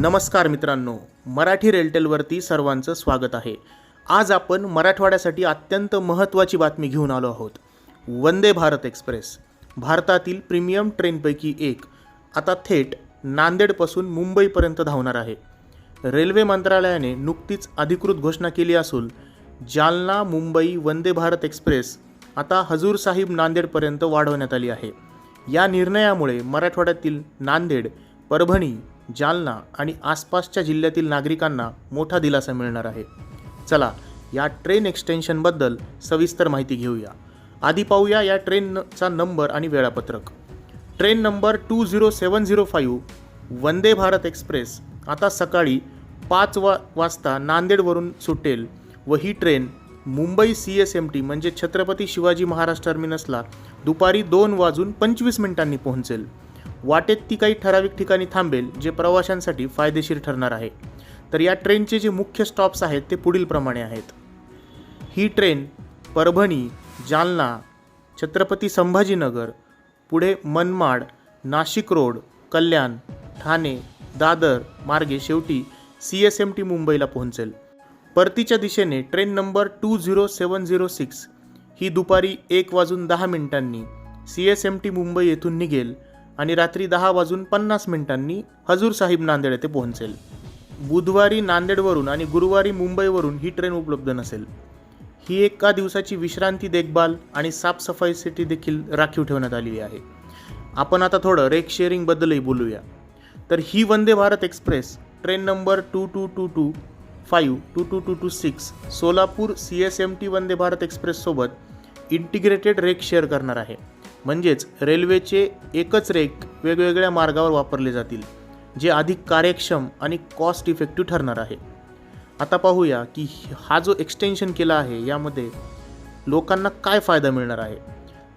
नमस्कार मित्रांनो मराठी रेलटेलवरती सर्वांचं स्वागत आहे. आज आपण मराठवाड्यासाठी अत्यंत महत्त्वाची बातमी घेऊन आलो आहोत. वंदे भारत एक्सप्रेस भारतातील प्रीमियम ट्रेनपैकी एक. आता थेट नांदेडपासून मुंबईपर्यंत धावणार आहे. रेल्वे मंत्रालयाने नुकतीच अधिकृत घोषणा केली असून जालना मुंबई वंदे भारत एक्सप्रेस आता हजूर साहिब नांदेडपर्यंत वाढवण्यात आली आहे. या निर्णयामुळे मराठवाड्यातील नांदेड परभणी जालना आणि आसपासच्या जिल्ह्यातील नागरिकांना मोठा दिलासा मिळणार आहे. चला या ट्रेन एक्सटेन्शनबद्दल सविस्तर माहिती घेऊया. आधी पाहूया या ट्रेनचा नंबर आणि वेळापत्रक. Train number two zero seven zero five Vande Bharat express. आता सकाळी पाच वा वाजता नांदेडवरून सुटेल व ही train Mumbai C S M T म्हणजे छत्रपती शिवाजी महाराज टर्मिनसला दुपारी दोन वाजून पंचवीस मिनिटांनी पोहोचेल. वाटेत ती काही ठराविक ठिकाणी थांबेल जे प्रवाशांसाठी फायदेशीर ठरणार आहे. तर या ट्रेनचे जे मुख्य स्टॉप्स आहेत ते पुढीलप्रमाणे आहेत. ही ट्रेन परभणी जालना छत्रपती संभाजीनगर पुढे मनमाड नाशिक रोड कल्याण ठाणे दादर मार्गे शेवटी सी एस एम टी मुंबईला पोहोचेल. परतीच्या दिशेने train number two zero seven zero six ही दुपारी एक वाजून दहा मिनिटांनी C S M T Mumbai येथून निघेल आणि रात्री दहा वाजून पन्नास मिनिटांनी हजूर साहिब नांदेड येथे पोहोचेल. बुधवारी नांदेडवरून आणि गुरुवारी मुंबईवरून ही ट्रेन उपलब्ध नसेल. ही एका दिवसाची विश्रांती देखभाल आणि साफसफाईसाठी देखील राखीव ठेवण्यात आलेली आहे. आपण आता थोडं रेक शेअरिंगबद्दलही बोलूया. तर ही Vande Bharat express train number two two two two five two two two two six Solapur C S M T Vande Bharat एक्सप्रेससोबत integrated rake share करणार आहे. म्हणजेच रेल्वेचे एकच रेक वेगवेगळ्या मार्गावर वापरले जातील जे अधिक कार्यक्षम आणि कॉस्ट इफेक्टिव्ह ठरणार आहे. आता पाहूया की हा जो एक्सटेन्शन केला आहे यामध्ये लोकांना काय फायदा मिळणार आहे?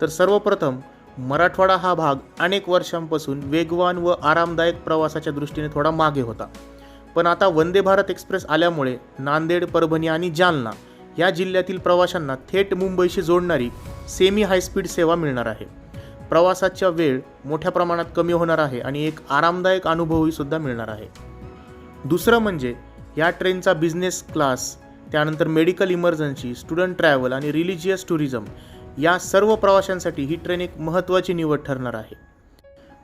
तर सर्वप्रथम मराठवाडा हा भाग अनेक वर्षांपासून वेगवान व आरामदायक प्रवासाच्या दृष्टीने थोडा मागे होता. पण आता वंदे भारत एक्सप्रेस आल्यामुळे नांदेड परभणी आणि जालना या जिल्ह्यातील प्रवाशांना थेट मुंबईशी जोडणारी सेमी हायस्पीड सेवा मिळणार आहे. प्रवासाच्या वेळ मोठ्या प्रमाणात कमी होणार आहे आणि एक आरामदायक अनुभवही सुद्धा मिळणार आहे. दुसरं म्हणजे या ट्रेनचा बिझनेस क्लास त्यानंतर मेडिकल इमर्जन्सी स्टुडंट ट्रॅव्हल आणि रिलिजियस टुरिझम या सर्व प्रवाशांसाठी ही ट्रेन एक महत्त्वाची निवड ठरणार आहे.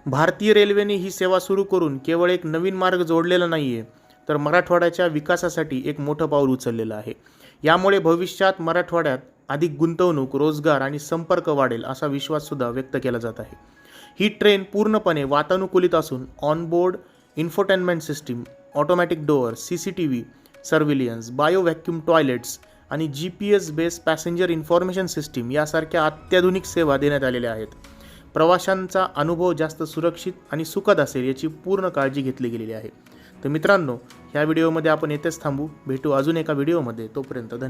भारतीय रेल्वेने ही सेवा सुरू करून केवळ एक नवीन मार्ग जोडलेला नाही आहे तर मराठवाड्याच्या विकासासाठी एक मोठं पाऊल उचललेलं आहे. यामुळे भविष्यात मराठवाड्यात अधिक गुंतवणूक रोजगार आणि संपर्क वाढेल असा विश्वाससुद्धा व्यक्त केला जात आहे. ही ट्रेन पूर्णपणे वातानुकूलित असून onboard infotainment system automatic door C C T V surveillance bio vacuum toilets आणि G P S based passenger information system यासारख्या अत्याधुनिक सेवा देण्यात आलेल्या आहेत. प्रवाशांचा अनुभव जास्त सुरक्षित आणि सुखद असेल याची पूर्ण काळजी घेतली गेलेली आहे. तर मित्रांनो ह्या व्हिडिओमध्ये आपण येथेच थांबू. भेटू अजून एका व्हिडिओमध्ये. तोपर्यंत धन्यवाद.